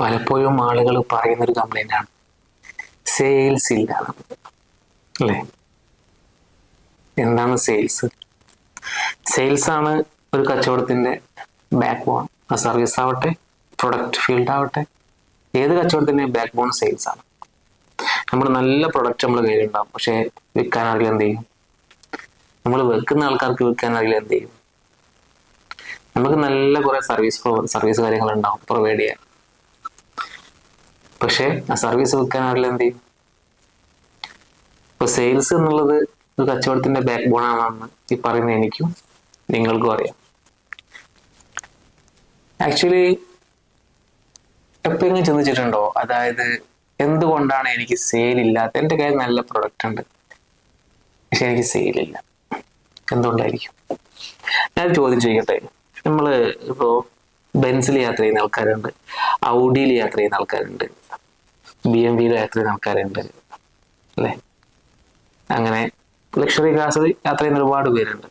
പലപ്പോഴും ആളുകൾ പറയുന്നൊരു കംപ്ലൈന്റ് ആണ്. സെയിൽസ് ഇല്ല. അല്ലേ? എന്താണ് സെയിൽസ് സെയിൽസ് ആണ് ഒരു കച്ചവടത്തിന്റെ ബാക്ക് ബോൺ ആ സർവീസ് ആവട്ടെ പ്രൊഡക്റ്റ് ഫീൽഡ് ആവട്ടെ ഏത് കച്ചവടത്തിന്റെ ബാക്ക് ബോൺ സെയിൽസ് ആണ്. നമ്മൾ നല്ല പ്രൊഡക്റ്റ് നമ്മൾ കയ്യിലുണ്ടാവും. പക്ഷേ വിൽക്കാൻ അറിയില്ല എന്ത് ചെയ്യും? നമ്മൾ വെക്കുന്ന ആൾക്കാർക്ക് വിൽക്കാൻ അറിയില്ല എന്ത് ചെയ്യും? നമുക്ക് നല്ല കുറെ സർവീസ് സർവീസ് കാര്യങ്ങൾ ഉണ്ടാവും പ്രൊവൈഡ് ചെയ്യാൻ. പക്ഷെ ആ സർവീസ് വിൽക്കാൻ അറിയില്ല എന്ത് ചെയ്യും? ഇപ്പൊ സെയിൽസ് എന്നുള്ളത് ഒരു കച്ചവടത്തിന്റെ ബാക്ക് ബോൺ ആണെന്ന് ഈ പറയുന്ന എനിക്കും നിങ്ങൾക്കും അറിയാം. ആക്ച്വലി എപ്പോഴെങ്കിലും ചിന്തിച്ചിട്ടുണ്ടോ? അതായത് എന്തുകൊണ്ടാണ് എനിക്ക് സെയിൽ ഇല്ലാത്ത? എന്റെ കയ്യിൽ നല്ല പ്രൊഡക്റ്റ് ഉണ്ട്. പക്ഷെ എനിക്ക് സെയിൽ ഇല്ല. എന്തുകൊണ്ടായിരിക്കും? ഞാൻ ചോദ്യം ചോദിക്കട്ടെ? നമ്മൾ ഇപ്പോൾ ബെൻസിൽ യാത്ര ചെയ്യുന്ന ആൾക്കാരുണ്ട്. ഔഡിയിൽ യാത്ര ചെയ്യുന്ന ആൾക്കാരുണ്ട്. ബി എം വിയിൽ യാത്ര ചെയ്യുന്ന ആൾക്കാരുണ്ട്. അല്ലേ? അങ്ങനെ ലക്ഷറി ക്ലാസ് യാത്ര ചെയ്യുന്ന ഒരുപാട് പേരുണ്ട്.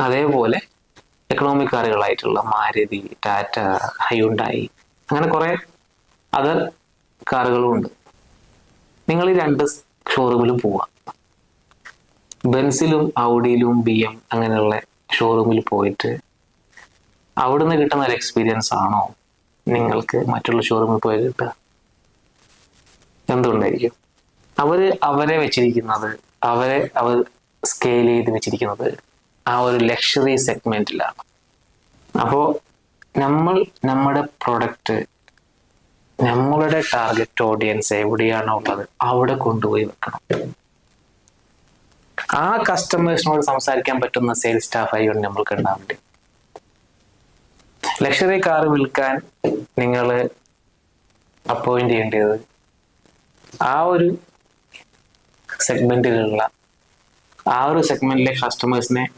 അതേപോലെ എക്കണോമിക് കാറുകളായിട്ടുള്ള മാരുതി ടാറ്റ ഹയുണ്ടായി അങ്ങനെ കുറേ അതർ കാറുകളും ഉണ്ട്. നിങ്ങൾ ഈ രണ്ട് ഷോറൂമിലും പോവാം. ബെൻസിലും ഔഡിയിലും ബി എം അങ്ങനെയുള്ള ഷോറൂമിൽ പോയിട്ട് അവിടുന്ന് കിട്ടുന്ന ഒരു എക്സ്പീരിയൻസ് ആണോ നിങ്ങൾക്ക് മറ്റുള്ള ഷോറൂമിൽ പോയി കിട്ടുക? എന്തുകൊണ്ടായിരിക്കും? അവർ അവരെ വെച്ചിരിക്കുന്നത് അവരെ അവർ സ്കെയിൽ ചെയ്ത് വെച്ചിരിക്കുന്നത് ആ ഒരു ലക്ഷറി സെഗ്മെന്റിലാണ് അപ്പോൾ നമ്മൾ നമ്മുടെ പ്രൊഡക്റ്റ് നമ്മളുടെ ടാർഗറ്റ് ഓഡിയൻസ് എവിടെയാണോ ഉള്ളത് അവിടെ കൊണ്ടുപോയി വെക്കണം. ആ കസ്റ്റമേഴ്സിനോട് സംസാരിക്കാൻ പറ്റുന്ന സെയിൽസ് സ്റ്റാഫ് ആയിക്കൊണ്ട് നമ്മൾക്ക് ഉണ്ടാവേണ്ടി ലക്ഷറി കാർ വിൽക്കാൻ നിങ്ങൾ അപ്പോയിന്റ് ചെയ്യേണ്ടത് ആ ഒരു സെഗ്മെന്റിലുള്ള ആ ഒരു സെഗ്മെന്റിലെ കസ്റ്റമേഴ്സിനെ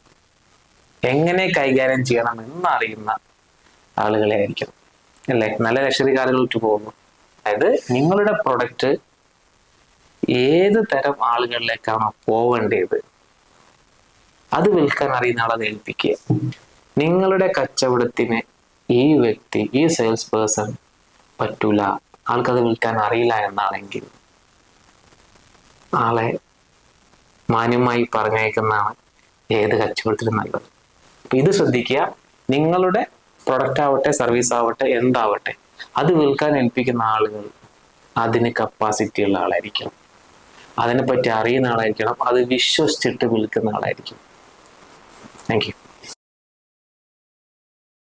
എങ്ങനെ കൈകാര്യം ചെയ്യണം എന്നറിയുന്ന ആളുകളെ ആയിരിക്കും. അല്ലേ? നല്ല ലക്ഷറി കാറുകളിട്ട് പോകുന്നു. അതായത് നിങ്ങളുടെ പ്രൊഡക്റ്റ് ഏത് തരം ആളുകളിലേക്കാണോ പോവേണ്ടത് അത് വിൽക്കാൻ അറിയുന്ന ആളെ ഏൽപ്പിക്കുക. നിങ്ങളുടെ കച്ചവടത്തിന് ഈ വ്യക്തി ഈ സെയിൽസ് പേഴ്സൺ പറ്റൂല. ആൾക്കത് വിൽക്കാൻ അറിയില്ല എന്നാണെങ്കിൽ ആളെ മാന്യമായി പറഞ്ഞേക്കുന്നതാണ് ഏത് കച്ചവടത്തിലും നല്ലത്. അപ്പൊ ഇത് ശ്രദ്ധിക്കുക നിങ്ങളുടെ പ്രൊഡക്റ്റ് ആവട്ടെ സർവീസ് ആവട്ടെ എന്താവട്ടെ അത് വിൽക്കാൻ ഏൽപ്പിക്കുന്ന ആളുകൾ അതിന് കപ്പാസിറ്റി ഉള്ള ആളായിരിക്കണം. അതിനെപ്പറ്റി അറിയുന്ന ആളായിരിക്കണം അത് വിശ്വസിച്ചിട്ട് വിൽക്കുന്ന ആളായിരിക്കണം. Thank you